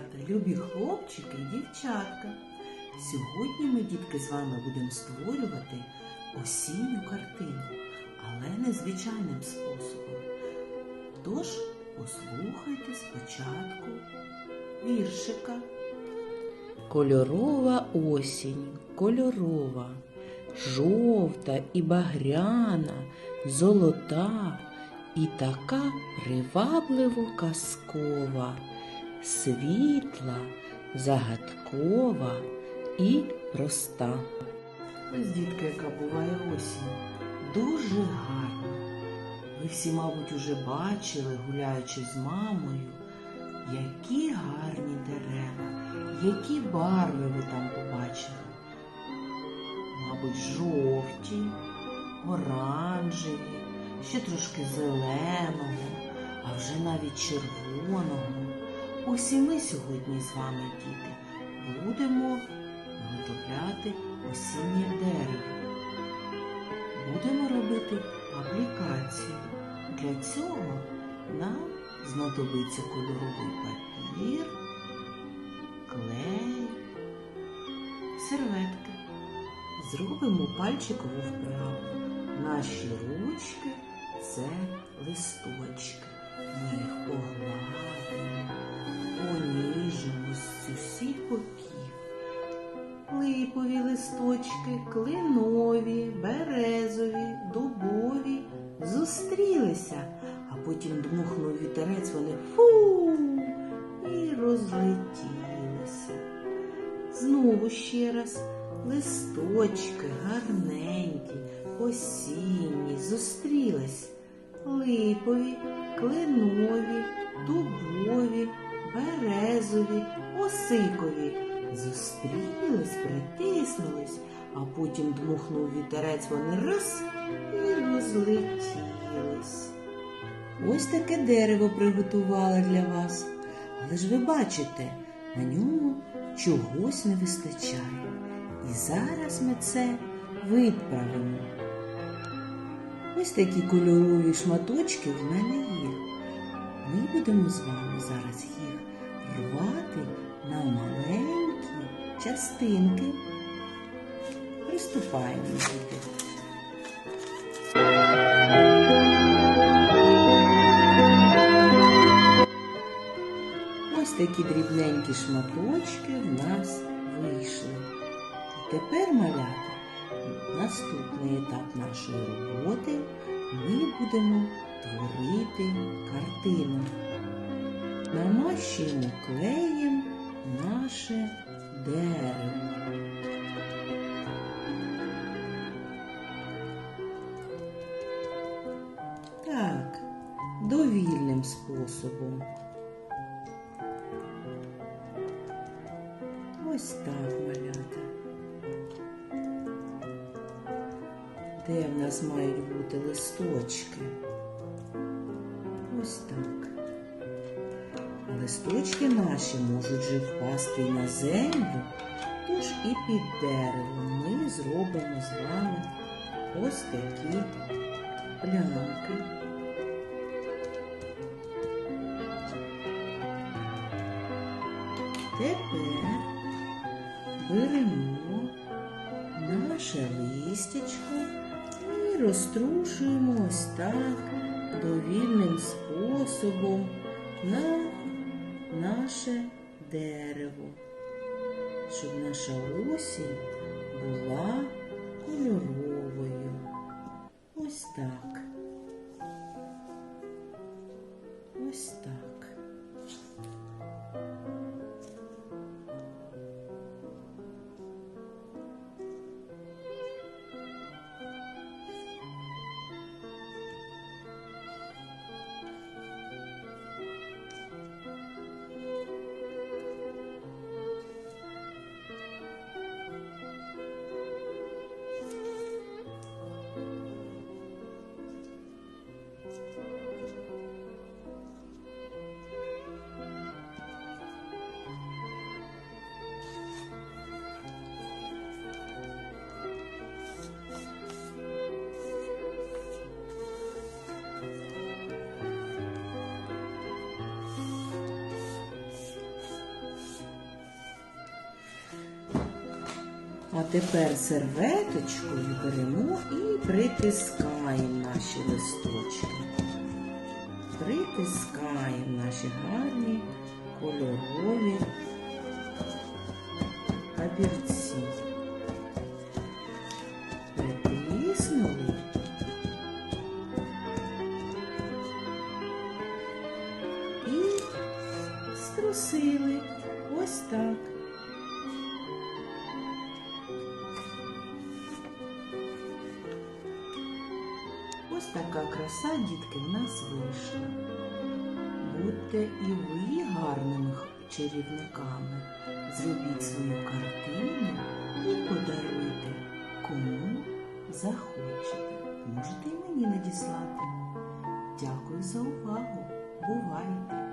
малята, любі хлопчики і дівчатка. Сьогодні ми, дітки, з вами будемо створювати осінню картину, але незвичайним способом. Тож послухайте спочатку віршика. Кольорова осінь, кольорова, жовта і багряна, золота і така привабливо казкова світла, загадкова і проста. Ось дітка, яка буває осінь, дуже гарна. Ви всі, мабуть, уже бачили, гуляючи з мамою, які гарні дерева, які барви ви там побачили. Мабуть, жовті, оранжеві, ще трошки зеленого, а вже навіть червоного. Ось і ми сьогодні з вами, діти, будемо виготовляти осіннє дерево. Будемо робити аплікацію. Для цього нам знадобиться кольоровий папір, клей, серветки. Зробимо пальчикову вправу. Наші ручки це листочки. Ми їх погладимо, поніжимо з усіх боків. Липові листочки, клинові, березові, дубові зустрілися, а потім дмухнув вітерець, вони фу і розлетілися. Знову ще раз листочки гарненькі, осінні, зустрілись. Липові, кленові, дубові, березові, осикові. Зустрілись, притиснулись, а потім дмухнув вітерець, вони раз і розлетілись. Ось таке дерево приготувала для вас. Але ж ви бачите, на ньому чогось не вистачає. І зараз ми це виправимо. Ось такі кольорові шматочки в мене є. Ми будемо з вами зараз їх рвати на маленькі частинки. Приступаємо діти. Ось такі дрібненькі шматочки в нас вийшли. І тепер, малята, наступний етап нашої роботи ми будемо творити картину. Намащуємо клеєм наше дерево. Так, довільним способом. Ось так, Де в нас мають бути листочки? Ось так. Листочки наші можуть же впасти на землю, тож і під деревом ми зробимо з вами ось такі плямки. Тепер беремо наше листячко розтрушуємо ось так довільним способом на наше дерево, щоб наша осінь була кольоровою. А тепер серветочкою беремо і притискаємо наші листочки. Притискаємо наші гарні кольорові папірці. Притиснули. І струсили. Ось так. Краса, дітки, в нас вийшла. Будьте і ви гарними чарівниками. Зробіть свою картину і подаруйте кому захочете. Можете і мені надіслати. Дякую за увагу. Бувайте!